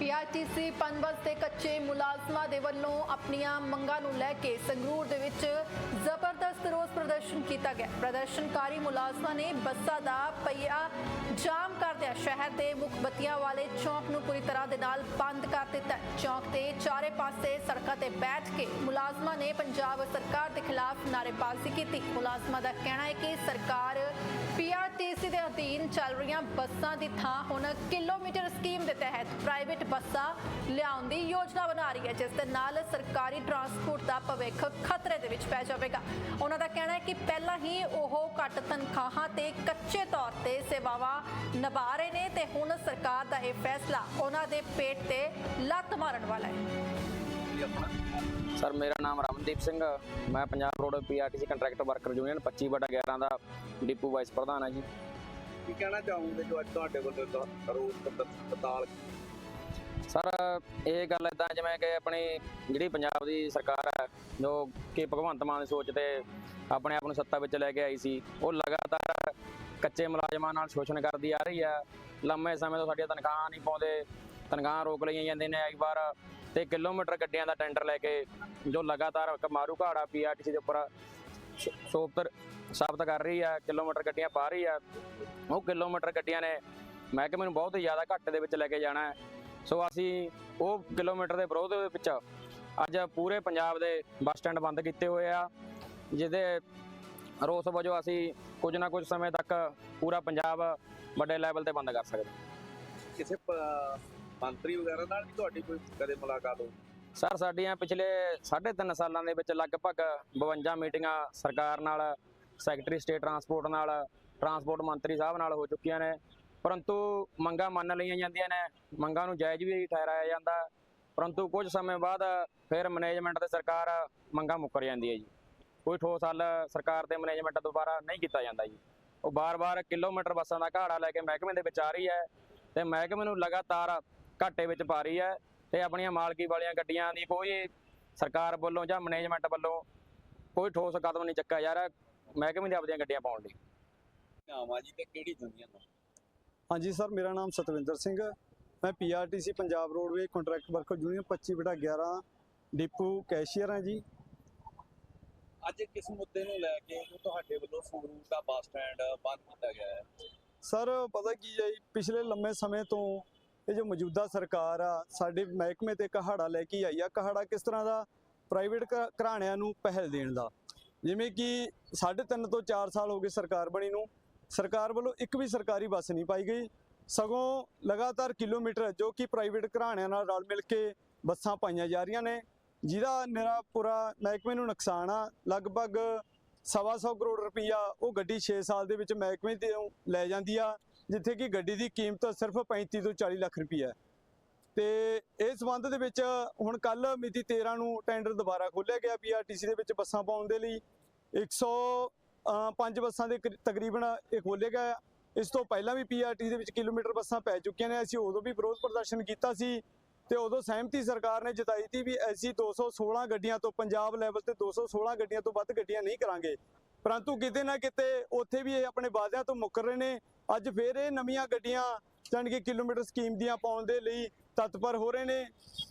PRTC Punbus ਦੇ ਕੱਚੇ ਮੁਲਾਜ਼ਮਾਂ ਦੇ ਵੱਲੋਂ ਆਪਣੀਆਂ ਮੰਗਾਂ ਨੂੰ ਲੈ ਕੇ ਸੰਗਰੂਰ ਦੇ ਵਿੱਚ ਜ਼ਬਰਦਸਤ ਰੋਸ ਪ੍ਰਦਰਸ਼ਨ ਕੀਤਾ ਗਿਆ। ਪ੍ਰਦਰਸ਼ਨਕਾਰੀ ਮੁਲਾਜ਼ਮਾਂ ਨੇ ਬੱਸਾਂ ਦਾ ਪਹੀਆ ਜਾਮ ਕਰਦਿਆਂ ਸ਼ਹਿਰ ਦੇ ਮੁੱਖ ਬਤੀਆਂ ਵਾਲੇ ਚੌਂਕ ਨੂੰ ਪੂਰੀ ਤਰ੍ਹਾਂ ਦੇ ਨਾਲ ਬੰਦ ਕਰ ਦਿੱਤਾ। ਚੌਂਕ ਚੌਕ ਦੇ ਚਾਰੇ ਪਾਸੇ ਸੜਕਾਂ ਤੇ ਬੈਠ ਕੇ ਮੁਲਾਜ਼ਮਾਂ ਨੇ ਪੰਜਾਬ ਸਰਕਾਰ ਦੇ ਖਿਲਾਫ ਨਾਅਰੇਬਾਜ਼ੀ ਕੀਤੀ। ਮੁਲਾਜ਼ਮਾਂ ਦਾ ਕਹਿਣਾ ਹੈ ਕਿ ਸਰਕਾਰ ਪੀਆਰਟੀਸੀ ਦੇ ਅਧੀਨ ਚੱਲ ਰਹੀਆਂ ਬੱਸਾਂ ਦੀ ਥਾਂ ਹੁਣ ਕਿਲੋਮੀਟਰ ਸਕੀਮ ਦੇ ਤਹਿਤ ਪ੍ਰਾਈਵੇਟ ਬੱਸਾਂ ਲਿਆਉਣ ਦੀ ਯੋਜਨਾ ਬਣਾ ਰਹੀ ਹੈ, ਜਿਸ ਦੇ ਨਾਲ ਸਰਕਾਰੀ ਟਰਾਂਸਪੋਰਟ ਦਾ ਭਵਿੱਖ ਖਤਰੇ ਦੇ ਵਿੱਚ ਪੈ ਜਾਵੇਗਾ। ਉਹਨਾਂ ਦਾ ਕਹਿਣਾ ਹੈ ਕਿ ਪਹਿਲਾਂ ਹੀ ਉਹ ਘੱਟ ਤਨਖਾਹਾਂ ਤੇ ਕੱਚੇ ਤੌਰ ਤੇ ਸੇਵਾਵਾਂ ਨਿਭਾ ਰਹੇ ਨੇ ਤੇ ਹੁਣ ਸਰਕਾਰ ਦਾ ਇਹ ਫੈਸਲਾ ਉਹਨਾਂ ਦੇ ਪੇਟ ਤੇ ਲੱਤ ਮਾਰਨ ਵਾਲਾ ਹੈ। ਸਰ, ਮੇਰਾ ਨਾਮ ਰਮਨਦੀਪ ਸਿੰਘ ਮੈਂ Punjab road PRTC contract worker union 25 ਬਟਾ 11 ਦਾ ਡਿਪੂ ਵਾਈਸ ਪ੍ਰਧਾਨ ਹਾਂ ਜੀ। ਕੀ ਕਹਿਣਾ ਚਾਹੋਗੇ ਜੋ ਅੱਜ ਤੁਹਾਡੇ ਵੱਲੋਂ ਦਾ, ਰੋਸ ਪ੍ਰਦਰਸ਼ਨ ਪਤਾਲ ਸਰ, ਇਹ ਗੱਲ ਇਦਾਂ ਜਿਵੇਂ ਕਿ ਆਪਣੀ ਜਿਹੜੀ ਪੰਜਾਬ ਦੀ ਸਰਕਾਰ ਹੈ, ਜੋ ਕਿ ਭਗਵੰਤ ਮਾਨ ਦੀ ਸੋਚ ਤੇ ਆਪਣੇ ਆਪ ਨੂੰ ਸੱਤਾ ਵਿੱਚ ਲੈ ਕੇ ਆਈ ਸੀ, ਉਹ ਲਗਾਤਾਰ ਕੱਚੇ ਮੁਲਾਜ਼ਮਾਂ ਨਾਲ ਸ਼ੋਸ਼ਣ ਕਰਦੀ ਆ ਰਹੀ ਹੈ। ਲੰਮੇ ਸਮੇਂ ਤੋਂ ਸਾਡੀਆਂ ਤਨਖਾਹਾਂ ਨਹੀਂ ਪਾਉਂਦੇ, ਤਨਖਾਹਾਂ ਰੋਕ ਲਈਆਂ ਜਾਂਦੀਆਂ ਨੇ ਇੱਕ ਵਾਰ, ਤੇ ਕਿਲੋਮੀਟਰ ਗੱਡੀਆਂ ਦਾ ਟੈਂਡਰ ਲੈ ਕੇ ਜੋ ਲਗਾਤਾਰ ਇੱਕ ਮਾਰੂ ਘਾੜਾ ਪੀਆਰਟੀਸੀ ਦੇ ਉੱਪਰ ਸ- ਸੋਪਤਰ ਸਾਬਤ ਕਰ ਰਹੀ ਹੈ ਕਿਲੋਮੀਟਰ ਗੱਡੀਆਂ ਪਾ ਰਹੀ ਹੈ ਉਹ ਕਿਲੋਮੀਟਰ ਗੱਡੀਆਂ ਨੇ ਮਹਿਕਮੇ ਨੂੰ ਬਹੁਤ ਜ਼ਿਆਦਾ ਘੱਟ ਦੇ ਵਿੱਚ ਲੈ ਕੇ ਜਾਣਾ ਹੈ। ਸੋ ਅਸੀਂ ਉਹ ਕਿਲੋਮੀਟਰ ਦੇ ਵਿਰੋਧ ਦੇ ਵਿੱਚ ਅੱਜ ਪੂਰੇ ਪੰਜਾਬ ਦੇ ਬੱਸ ਸਟੈਂਡ ਬੰਦ ਕੀਤੇ ਹੋਏ ਆ ਜਿਹਦੇ ਰੋਸ ਵਜੋਂ ਅਸੀਂ ਕੁਝ ਨਾ ਕੁਝ ਸਮੇਂ ਤੱਕ ਪੂਰਾ ਪੰਜਾਬ ਵੱਡੇ ਲੈਵਲ ਤੇ ਬੰਦ ਕਰ ਸਕਦੇ ਕਿਸੇ ਮੰਤਰੀ ਵਗੈਰਾ ਨਾਲ ਵੀ ਤੁਹਾਡੀ ਕੋਈ ਕਦੇ ਮੁਲਾਕਾਤ ਹੋਈ? ਸਰ ਸਾਡੀਆਂ ਪਿਛਲੇ 3.5 ਸਾਲਾਂ ਦੇ ਵਿੱਚ ਲਗਭਗ 52 ਮੀਟਿੰਗਾਂ ਸਰਕਾਰ ਨਾਲ ਸੈਕਟਰੀ ਸਟੇਟ ਟਰਾਂਸਪੋਰਟ ਨਾਲ, ਟਰਾਂਸਪੋਰਟ ਮੰਤਰੀ ਸਾਹਿਬ ਨਾਲ ਹੋ ਚੁੱਕੀਆਂ ਨੇ। ਪਰੰਤੂ ਮੰਗਾਂ ਮੰਨ ਲਈਆਂ ਜਾਂਦੀਆਂ ਨੇ। ਮੰਗਾਂ ਨੂੰ ਜਾਇਜ਼ ਵੀ ਠਹਿਰਾਇਆ ਜਾਂਦਾ। ਪਰੰਤੂ ਕੁਝ ਸਮੇਂ ਬਾਅਦ ਫਿਰ ਮੈਨੇਜਮੈਂਟ ਤੇ ਸਰਕਾਰ ਮੰਗਾਂ ਮੁੱਕਰ ਜਾਂਦੀ ਹੈ ਜੀ। ਕੋਈ ਠੋਸ ਹੱਲ ਸਰਕਾਰ ਤੇ ਮੈਨੇਜਮੈਂਟ ਦੁਆਰਾ ਨਹੀਂ ਕੀਤਾ ਜਾਂਦਾ ਜੀ। ਉਹ ਬਾਰ-ਬਾਰ ਕਿਲੋਮੀਟਰ ਬੱਸਾਂ ਦਾ ਘਾੜਾ ਲੈ ਕੇ ਮਹਿਕਮੇ ਦੇ ਵਿੱਚ ਆ ਰਹੀ ਹੈ ਤੇ ਮਹਿਕਮੇ ਨੂੰ ਲਗਾਤਾਰ ਘਾਟੇ ਵਿੱਚ ਪਾ ਰਹੀ ਹੈ ਤੇ ਆਪਣੀਆਂ ਮਾਲਕੀ ਵਾਲੀਆਂ ਗੱਡੀਆਂ ਦੀ ਕੋਈ ਸਰਕਾਰ ਵੱਲੋਂ ਜਾਂ ਮੈਨੇਜਮੈਂਟ ਵੱਲੋਂ ਕੋਈ ਠੋਸ ਕਦਮ ਨਹੀਂ ਚੱਕਿਆ ਜਾ ਰਿਹਾ। ਮਹਿਕਮੇ ਦੀ ਆਪਣੀਆਂ ਗੱਡੀਆਂ ਪਾਉਣ ਲਈ ਨਾਮ ਆ ਜੀ ਤੇ ਕਿਹੜੀ ਦੁਨੀਆ ਦਾ ਹਾਂਜੀ ਸਰ ਮੇਰਾ ਨਾਮ ਸਤਵਿੰਦਰ ਸਿੰਘ ਹੈ। ਮੈਂ PRTC Punjab roadway contract worker union 25 ਬਟਾ 11 ਡਿਪੂ ਕੈਸ਼ੀਅਰ ਹਾਂ ਜੀ। ਅੱਜ ਕਿਸ ਮੁੱਦੇ ਨੂੰ ਲੈ ਕੇ ਤੁਹਾਡੇ ਵੱਲੋਂ ਸੰਗਰੂਰ ਦਾ ਬੱਸ ਸਟੈਂਡ ਬੰਦ ਕੀਤਾ ਗਿਆ ਹੈ? ਸਰ ਪਤਾ ਕੀ ਹੈ ਜੀ, ਪਿਛਲੇ ਲੰਮੇ ਸਮੇਂ ਤੋਂ ਇਹ ਜੋ ਮੌਜੂਦਾ ਸਰਕਾਰ ਆ ਸਾਡੇ ਮਹਿਕਮੇ ਤੇ ਕਹਾੜਾ ਲੈ ਕੇ ਆਈ ਆ। ਕਹਾੜਾ ਕਿਸ ਤਰ੍ਹਾਂ ਦਾ? ਪ੍ਰਾਈਵੇਟ ਘਰਾਣਿਆਂ ਨੂੰ ਪਹਿਲ ਦੇਣ ਦਾ। ਜਿਵੇਂ ਕਿ 3.5 ਤੋਂ 4 ਸਾਲ ਹੋ ਗਏ ਸਰਕਾਰ ਬਣੀ ਨੂੰ, ਸਰਕਾਰ ਵੱਲੋਂ ਇੱਕ ਵੀ ਸਰਕਾਰੀ ਬੱਸ ਨਹੀਂ ਪਾਈ ਗਈ। ਸਗੋਂ ਲਗਾਤਾਰ ਕਿਲੋਮੀਟਰ ਜੋ ਕਿ ਪ੍ਰਾਈਵੇਟ ਘਰਾਣਿਆਂ ਨਾਲ ਰਲ ਮਿਲ ਕੇ ਬੱਸਾਂ ਪਾਈਆਂ ਜਾ ਰਹੀਆਂ ਨੇ, ਜਿਹਦਾ ਮੇਰਾ ਪੂਰਾ ਮਹਿਕਮੇ ਨੂੰ ਨੁਕਸਾਨ ਆ। ਲਗਭਗ ਸਵਾ ਸੌ ਕਰੋੜ ਰੁਪਈਆ ਉਹ ਗੱਡੀ 6 ਸਾਲ ਦੇ ਵਿੱਚ ਮਹਿਕਮੇ ਤੇ ਲੈ ਜਾਂਦੀ ਆ, ਜਿੱਥੇ ਕਿ ਗੱਡੀ ਦੀ ਕੀਮਤ ਸਿਰਫ 35 ਤੋਂ 40 ਲੱਖ ਰੁਪਈਆ ਹੈ। ਤੇ ਇਸ ਸੰਬੰਧ ਦੇ ਵਿੱਚ ਹੁਣ ਕੱਲ ਮਿਤੀ 13 ਨੂੰ ਟੈਂਡਰ ਦੁਬਾਰਾ ਖੋਲ੍ਹਿਆ ਗਿਆ ਪੀਆਰਟੀਸੀ ਦੇ ਵਿੱਚ ਬੱਸਾਂ ਪਾਉਣ ਦੇ ਲਈ। 105 ਬੱਸਾਂ ਦੇ ਕਰੀ- ਤਕਰੀਬਨ ਇਹ ਖੋਲ੍ਹਿਆ ਗਿਆ ਇਸ ਤੋਂ ਪਹਿਲਾਂ ਵੀ ਪੀਆਰਟੀਸੀ ਦੇ ਵਿੱਚ ਕਿਲੋਮੀਟਰ ਬੱਸਾਂ ਪੈ ਚੁੱਕੀਆਂ ਨੇ। ਅਸੀਂ ਉਦੋਂ ਵੀ ਵਿਰੋਧ ਪ੍ਰਦਰਸ਼ਨ ਕੀਤਾ ਸੀ ਤੇ ਉਦੋਂ ਸਹਿਮਤੀ ਸਰਕਾਰ ਨੇ ਜਤਾਈ ਸੀ ਵੀ ਅਸੀਂ 216 ਗੱਡੀਆਂ ਤੋਂ ਪੰਜਾਬ ਲੈਵਲ ਤੇ 216 ਗੱਡੀਆਂ ਤੋਂ ਵੱਧ ਗੱਡੀਆਂ ਨਹੀਂ ਕਰਾਂਗੇ। ਪਰੰਤੂ ਕਿਤੇ ਨਾ ਕਿਤੇ ਉੱਥੇ ਵੀ ਇਹ ਆਪਣੇ ਵਾਅਦਿਆਂ ਤੋਂ ਮੁੱਕਰ ਰਹੇ ਨੇ। ਅੱਜ ਫੇਰ ਇਹ ਨਵੀਆਂ ਗੱਡੀਆਂ, ਜਾਣੀ ਕਿਲੋਮੀਟਰ ਸਕੀਮ ਦੀਆਂ ਪਾਉਣ ਦੇ ਲਈ ਤਤਪਰ ਹੋ ਰਹੇ ਨੇ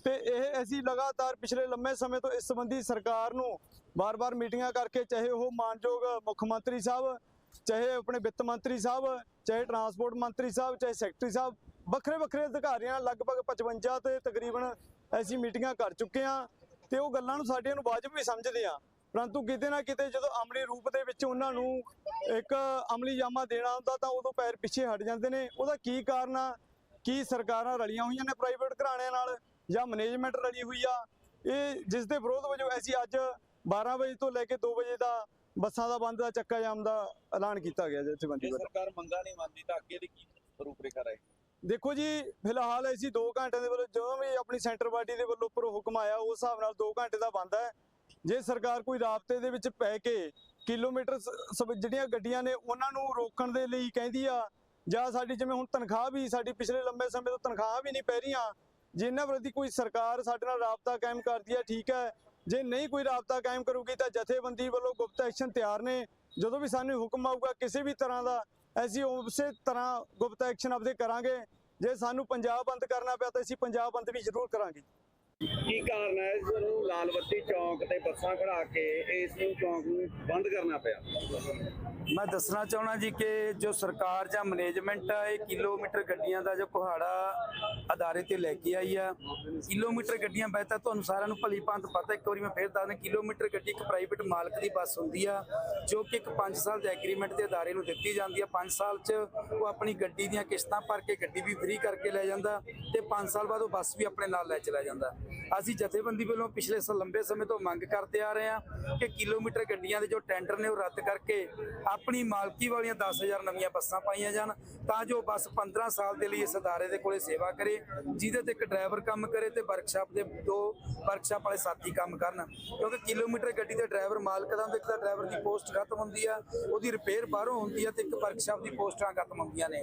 ਤੇ ਇਹ ਅਸੀਂ ਲਗਾਤਾਰ ਪਿਛਲੇ ਲੰਮੇ ਸਮੇਂ ਤੋਂ ਇਸ ਸੰਬੰਧੀ ਸਰਕਾਰ ਨੂੰ ਬਾਰ-ਬਾਰ ਮੀਟਿੰਗਾਂ ਕਰਕੇ ਚਾਹੇ ਉਹ ਮਾਨਯੋਗ ਮੁੱਖ ਮੰਤਰੀ ਸਾਹਿਬ, ਚਾਹੇ ਆਪਣੇ ਵਿੱਤ ਮੰਤਰੀ ਸਾਹਿਬ, ਚਾਹੇ ਟਰਾਂਸਪੋਰਟ ਮੰਤਰੀ ਸਾਹਿਬ, ਚਾਹੇ ਸੈਕਟਰੀ ਸਾਹਿਬ ਵੱਖਰੇ ਵੱਖਰੇ ਅਧਿਕਾਰੀਆਂ ਲਗਭਗ 55 ਤੇ ਤਕਰੀਬਨ ਅਸੀਂ ਮੀਟਿੰਗਾਂ ਕਰ ਚੁੱਕੇ ਹਾਂ ਤੇ ਉਹ ਗੱਲਾਂ ਨੂੰ ਸਾਡੀਆਂ ਨੂੰ ਵਾਜਬ ਵੀ ਸਮਝਦੇ ਆ ਪਰੰਤੂ ਕਿਤੇ ਨਾ ਕਿਤੇ ਜਦੋਂ ਅਮਲੀ ਰੂਪ ਦੇ ਵਿੱਚ ਉਹਨਾਂ ਨੂੰ ਇੱਕ ਅਮਲੀ ਜਾਮਾ ਦੇਣਾ ਹੁੰਦਾ ਤਾਂ ਉਦੋਂ ਪੈਰ ਪਿੱਛੇ ਹਟ ਜਾਂਦੇ ਨੇ। ਉਹਦਾ ਕੀ ਕਾਰਨ ਆ? ਕੀ ਸਰਕਾਰਾਂ ਰਲੀਆਂ ਹੋਈਆਂ ਨੇ ਪ੍ਰਾਈਵੇਟ ਘਰਾਣਿਆਂ ਨਾਲ ਜਾਂ ਮੈਨੇਜਮੈਂਟ ਰਲੀ ਹੋਈ ਆ? ਇਹ ਜਿਸ ਦੇ ਵਿਰੋਧ ਵਜੋਂ ਅਸੀਂ ਅੱਜ 12 ਵਜੇ ਤੋਂ ਲੈ ਕੇ 2 ਵਜੇ ਦਾ ਬੱਸਾਂ ਦਾ ਬੰਦ ਦਾ ਚੱਕਾ ਜਾਮ ਦਾ ਐਲਾਨ ਕੀਤਾ ਗਿਆ ਜਥੇਬੰਦੀ ਵੱਲੋਂ। ਸਰਕਾਰ ਮੰਗਾ ਨਹੀਂ ਮੰਨਦੀ ਤਾਂ ਅੱਗੇ ਦੀ ਕੀ ਰੂਪਰੇਖਾ ਰਹੇ ਦੇਖੋ ਜੀ ਫਿਲਹਾਲ ਅਸੀਂ 2 ਘੰਟੇ ਦੇ ਵੱਲੋਂ ਜਦੋਂ ਵੀ ਆਪਣੀ ਸੈਂਟਰ ਪਾਰਟੀ ਦੇ ਵੱਲੋਂ ਉੱਪਰ ਹੁਕਮ ਆਇਆ ਉਸ ਹਿਸਾਬ ਨਾਲ 2 ਘੰਟੇ ਦਾ ਬੰਦ ਹੈ। ਜੇ ਸਰਕਾਰ ਕੋਈ ਰਾਬਤੇ ਦੇ ਵਿੱਚ ਪੈ ਕੇ ਕਿਲੋਮੀਟਰ ਜਿਹੜੀਆਂ ਗੱਡੀਆਂ ਨੇ ਉਹਨਾਂ ਨੂੰ ਰੋਕਣ ਦੇ ਲਈ ਕਹਿੰਦੀ ਆ ਜਾਂ ਸਾਡੀ ਜਿਵੇਂ ਹੁਣ ਤਨਖਾਹ ਵੀ ਸਾਡੀ ਪਿਛਲੇ ਲੰਬੇ ਸਮੇਂ ਤੋਂ ਤਨਖਾਹ ਵੀ ਨਹੀਂ ਪੈ ਰਹੀਆਂ, ਜੇ ਇਹਨਾਂ ਵਿਰੋਧੀ ਕੋਈ ਸਰਕਾਰ ਸਾਡੇ ਨਾਲ ਰਾਬਤਾ ਕਾਇਮ ਕਰਦੀ ਹੈ, ਠੀਕ ਹੈ, ਜੇ ਨਹੀਂ ਕੋਈ ਰਾਬਤਾ ਕਾਇਮ ਕਰੂਗੀ ਤਾਂ ਜਥੇਬੰਦੀ ਵੱਲੋਂ ਗੁਪਤ ਐਕਸ਼ਨ ਤਿਆਰ ਨੇ, ਜਦੋਂ ਵੀ ਸਾਨੂੰ ਹੁਕਮ ਆਊਗਾ ਕਿਸੇ ਵੀ ਤਰ੍ਹਾਂ ਦਾ, ਅਸੀਂ ਉਸੇ ਤਰ੍ਹਾਂ ਗੁਪਤ ਐਕਸ਼ਨ ਆਪਦੇ ਕਰਾਂਗੇ, ਜੇ ਸਾਨੂੰ ਪੰਜਾਬ ਬੰਦ ਕਰਨਾ ਪਿਆ ਤਾਂ ਅਸੀਂ ਪੰਜਾਬ ਬੰਦ ਵੀ ਜ਼ਰੂਰ ਕਰਾਂਗੇ। ਕੀ ਕਾਰਨ ਹੈ? ਇਸ ਨੂੰ ਲਾਲ ਬੱਤੀ ਚੌਂਕ ਤੇ ਬੱਸਾਂ ਖੜਾ ਕੇ ਇਸ ਨੂੰ ਚੌਂਕ ਨੂੰ ਬੰਦ ਕਰਨਾ ਪਿਆ। ਮੈਂ ਦੱਸਣਾ ਚਾਹਣਾ ਜੀ ਕਿ ਜੋ ਸਰਕਾਰ ਜਾਂ ਮੈਨੇਜਮੈਂਟ ਆ, ਇਹ ਕਿਲੋਮੀਟਰ ਗੱਡੀਆਂ ਦਾ ਜੋ ਕੁਹਾੜਾ ਅਦਾਰੇ ਤੇ ਲੈ ਕੇ ਆਈ ਆ। ਕਿਲੋਮੀਟਰ ਗੱਡੀਆਂ ਵੈਸੇ ਤਾਂ ਤੁਹਾਨੂੰ ਸਾਰਿਆਂ ਨੂੰ ਭਲੀ ਭਾਂਤ ਪਤਾ, ਇੱਕ ਵਾਰੀ ਮੈਂ ਫੇਰ ਦੱਸਦਾ, ਕਿਲੋਮੀਟਰ ਗੱਡੀ ਇੱਕ ਪ੍ਰਾਈਵੇਟ ਮਾਲਕ ਦੀ ਬੱਸ ਹੁੰਦੀ ਆ, ਜੋ ਕਿ ਇੱਕ 5 ਸਾਲ ਦੇ ਐਗਰੀਮੈਂਟ ਦੇ ਅਦਾਰੇ ਨੂੰ ਦਿੱਤੀ ਜਾਂਦੀ ਆ। 5 ਸਾਲ 'ਚ ਉਹ ਆਪਣੀ ਗੱਡੀ ਦੀਆਂ ਕਿਸ਼ਤਾਂ ਭਰ ਕੇ ਗੱਡੀ ਵੀ ਫ੍ਰੀ ਕਰਕੇ ਲੈ ਜਾਂਦਾ ਤੇ 5 ਸਾਲ ਬਾਅਦ ਉਹ ਬੱਸ ਵੀ ਆਪਣੇ ਨਾਲ ਲੈ ਚਲਾ ਜਾਂਦਾ। ਅਸੀਂ ਜਥੇਬੰਦੀ ਵੱਲੋਂ ਪਿਛਲੇ ਸ, ਲੰਬੇ ਸਮੇਂ ਤੋਂ ਮੰਗ ਕਰਦੇ ਆ ਰਹੇ ਹਾਂ ਕਿ ਕਿਲੋਮੀਟਰ ਗੱਡੀਆਂ ਦੇ ਜੋ ਟੈਂਡਰ ਨੇ ਉਹ ਰੱਦ ਕਰਕੇ ਆਪਣੀ ਮਾਲਕੀ ਵਾਲੀਆਂ 10000 ਨਵੀਆਂ ਬੱਸਾਂ ਪਾਈਆਂ ਜਾਣ, ਤਾਂ ਜੋ ਬੱਸ 15 ਸਾਲ ਦੇ ਲਈ ਇਸ ਅਦਾਰੇ ਦੇ ਕੋਲੇ ਸੇਵਾ ਕਰੇ ਜਿਹਦੇ ਤੇ ਇੱਕ ਡਰਾਈਵਰ ਕੰਮ ਕਰੇ ਤੇ ਵਰਕਸ਼ਾਪ ਦੇ ਦੋ ਵਰਕਸ਼ਾਪ ਵਾਲੇ ਸਾਥੀ ਕੰਮ ਕਰਨ। ਕਿਉਂਕਿ ਕਿਲੋਮੀਟਰ ਗੱਡੀ ਦੇ ਡਰਾਈਵਰ ਮਾਲਕ ਦਾ ਹੁੰਦਾ, ਡਰਾਈਵਰ ਦੀ ਪੋਸਟ ਖਤਮ ਹੁੰਦੀ ਆ ਉਹਦੀ ਰਿਪੇਅਰ ਬਾਹਰੋਂ ਹੁੰਦੀ ਆ ਤੇ ਇੱਕ ਵਰਕਸ਼ਾਪ ਦੀ ਪੋਸਟਾਂ ਖਤਮ ਹੁੰਦੀਆਂ ਨੇ।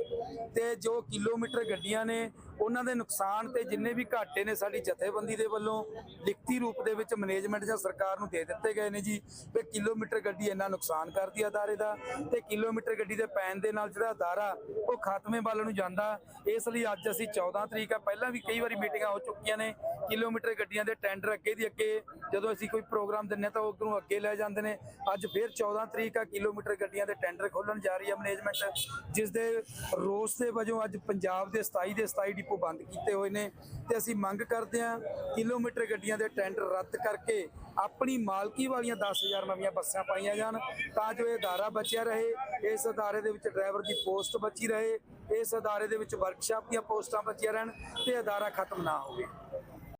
ਤੇ ਜੋ ਕਿਲੋਮੀਟਰ ਗੱਡੀਆਂ ਨੇ ਉਹਨਾਂ ਦੇ ਨੁਕਸਾਨ ਤੇ ਜਿੰਨੇ ਵੀ ਘਾਟੇ ਨੇ ਸਾਡੀ ਜਥੇਬੰਦੀ ਦੇ ਵੱਲੋਂ ਲਿਖਤੀ ਰੂਪ ਦੇ ਵਿੱਚ ਮੈਨੇਜਮੈਂਟ ਜਾਂ ਸਰਕਾਰ ਨੂੰ ਦੇ ਦਿੱਤੇ ਗਏ ਨੇ ਜੀ ਕਿ ਕਿਲੋਮੀਟਰ ਗੱਡੀ ਇੰਨਾ ਨੁਕਸਾਨ ਕਰਦੀ ਆ ਅਦਾਰੇ ਦਾ ਤੇ ਕਿਲੋਮੀਟਰ ਗੱਡੀ ਦੇ ਪੈਣ ਦੇ ਨਾਲ ਜਿਹੜਾ ਅਦਾਰਾ ਉਹ ਖਾਤਮੇ ਵੱਲ ਨੂੰ ਜਾਂਦਾ। ਇਸ ਲਈ ਅੱਜ ਅਸੀਂ 14 ਤਰੀਕ ਆ, ਪਹਿਲਾਂ ਵੀ ਕਈ ਵਾਰੀ ਮੀਟਿੰਗਾਂ ਹੋ ਚੁੱਕੀਆਂ ਨੇ, ਕਿਲੋਮੀਟਰ ਗੱਡੀਆਂ ਦੇ ਟੈਂਡਰ ਅੱਗੇ ਦੀ ਅੱਗੇ, ਜਦੋਂ ਅਸੀਂ ਕੋਈ ਪ੍ਰੋਗਰਾਮ ਦਿੰਨੇ ਤਾਂ ਉਹ ਅੱਗੇ ਲੈ ਜਾਂਦੇ ਨੇ। ਅੱਜ ਫਿਰ 14 ਤਰੀਕ ਆ, ਕਿਲੋਮੀਟਰ ਗੱਡੀਆਂ ਦੇ ਟੈਂਡਰ ਖੋਲਣ ਜਾ ਰਹੀ ਹੈ ਮੈਨੇਜਮੈਂਟ, ਜਿਸ ਦੇ ਰੋਸ ਦੇ ਵਜੋਂ ਅੱਜ ਪੰਜਾਬ ਦੇ 27 ਦੇ 27 ਡਿਪੋ ਬੰਦ ਕੀਤੇ ਹੋਏ ਨੇ। ਤੇ ਅਸੀਂ ਮੰਗ ਕਰਦੇ ਹਾਂ ਕਿਲੋਮੀਟਰ ਗੱਡੀਆਂ ਦੇ ਟੈਂਡਰ ਰੱਦ ਕਰਕੇ ਆਪਣੀ ਮਾਲਕੀ ਵਾਲੀਆਂ 10000 ਨਵੀਆਂ ਬੱਸਾਂ ਪਾਈਆਂ ਜਾਣ ਤਾਂ ਜੋ ਇਹ ਅਦਾਰਾ ਬਚਿਆ ਰਹੇ, ਇਸ ਅਦਾਰੇ ਦੇ ਵਿੱਚ ਡਰਾਈਵਰ ਦੀ ਪੋਸਟ ਬਚੀ ਰਹੇ, ਇਸ ਅਦਾਰੇ ਦੇ ਵਿੱਚ ਵਰਕਸ਼ਾਪ ਦੀਆਂ ਪੋਸਟਾਂ ਬਚੀਆਂ ਰਹਿਣ ਤੇ ਅਦਾਰਾ ਖਤਮ ਨਾ ਹੋਵੇ।